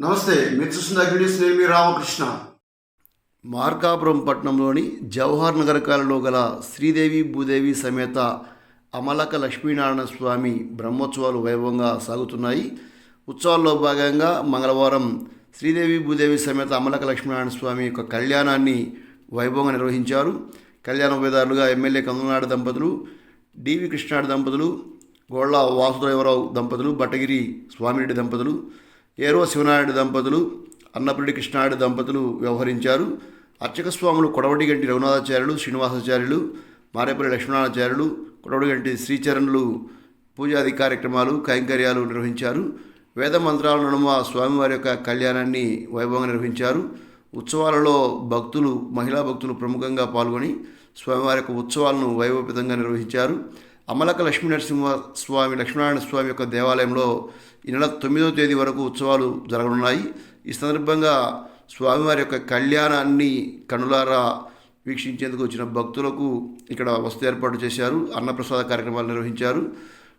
నమస్తే మీరు చూస్తున్న అగ్నిస్ నేను మీ రామకృష్ణ. మార్కాపురం పట్టణంలోని జవహర్ నగర్ కాలంలో గల శ్రీదేవి భూదేవి సమేత అమలక లక్ష్మీనారాయణ స్వామి బ్రహ్మోత్సవాలు వైభవంగా సాగుతున్నాయి. ఉత్సవాల్లో భాగంగా మంగళవారం శ్రీదేవి భూదేవి సమేత అమలక లక్ష్మీనారాయణ స్వామి యొక్క కళ్యాణాన్ని వైభవంగా నిర్వహించారు. కళ్యాణ ఉభయదారులుగా ఎమ్మెల్యే కందునాడు దంపతులు డివి కృష్ణాడు దంపతులు గోళ్ళ వాసుదేవరావు దంపతులు బట్టగిరి స్వామిరెడ్డి దంపతులు ఏరో శివనాయుడు దంపతులు అన్నపురెడ్డి కృష్ణాయుడు దంపతులు వ్యవహరించారు. అర్చక స్వాములు కొడవటిగంటి రఘునాథాచార్యులు శ్రీనివాసాచార్యులు మారేపల్లి లక్ష్మణాచార్యులు కొడవటిగంటి శ్రీచరణులు పూజాది కార్యక్రమాలు కైంకర్యాలు నిర్వహించారు. వేద మంత్రాల నడుమ స్వామివారి యొక్క కళ్యాణాన్ని వైభవంగా నిర్వహించారు. ఉత్సవాలలో భక్తులు మహిళా భక్తులు ప్రముఖంగా పాల్గొని స్వామివారి యొక్క ఉత్సవాలను వైభవపేతంగా నిర్వహించారు. అమలక లక్ష్మీ నరసింహ స్వామి లక్ష్మీనారాయణ స్వామి యొక్క దేవాలయంలో ఈ నెల తొమ్మిదవ తేదీ వరకు ఉత్సవాలు జరగనున్నాయి. ఈ సందర్భంగా స్వామివారి యొక్క కళ్యాణాన్ని కనులారా వీక్షించేందుకు వచ్చిన భక్తులకు ఇక్కడ వసతి ఏర్పాటు చేశారు. అన్నప్రసాద కార్యక్రమాలు నిర్వహించారు.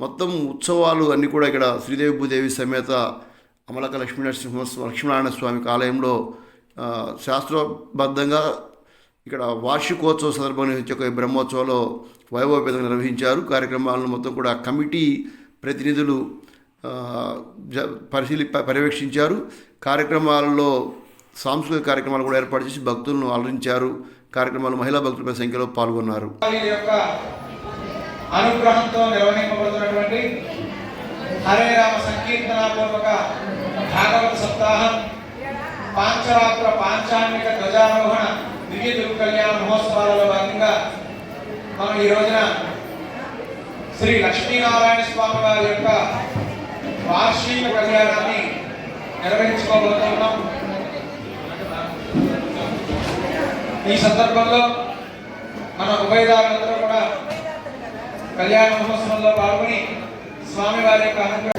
మొత్తం ఉత్సవాలు అన్నీ కూడా ఇక్కడ శ్రీదేవి భూదేవి సమేత అమలక లక్ష్మీ నరసింహ లక్ష్మీనారాయణ స్వామి ఆలయంలో శాస్త్రబద్ధంగా ఇక్కడ వార్షికోత్సవ సందర్భంగా నిర్వహించే ఈ బ్రహ్మోత్సవంలో వైభవపేతంగా నిర్వహించారు. కార్యక్రమాలను మొత్తం కూడా కమిటీ ప్రతినిధులు జ- పరిశీలి పర్యవేక్షించారు. కార్యక్రమాలలో సాంస్కృతిక కార్యక్రమాలు కూడా ఏర్పాటు చేసి భక్తులను అలరించారు. కార్యక్రమాలు మహిళా భక్తుల పెద్ద సంఖ్యలో పాల్గొన్నారు. అనుగ్రహంతో నిర్వహింపబడుతున్నటువంటి హరే రామ సంకీర్తనాపూర్వక భాగవత సప్తాహం పాంచరాత్ర పాంచాన్నిక ధ్వజారోహణ దివ్య దుర్కల్యాణ మహోత్సవాలలో భాగంగా మనం ఈ రోజున శ్రీ లక్ష్మీనారాయణ స్వామి వారి యొక్క వార్షిక కళ్యాణాన్ని నిర్వహించుకోబోతున్నాం. ఈ సందర్భంలో మన ఉభయదారులందరూ కూడా కళ్యాణ మహోత్సవంలో పాల్గొని స్వామివారి యొక్క అనుగ్రహం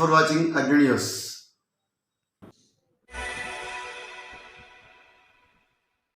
for watching Agni News.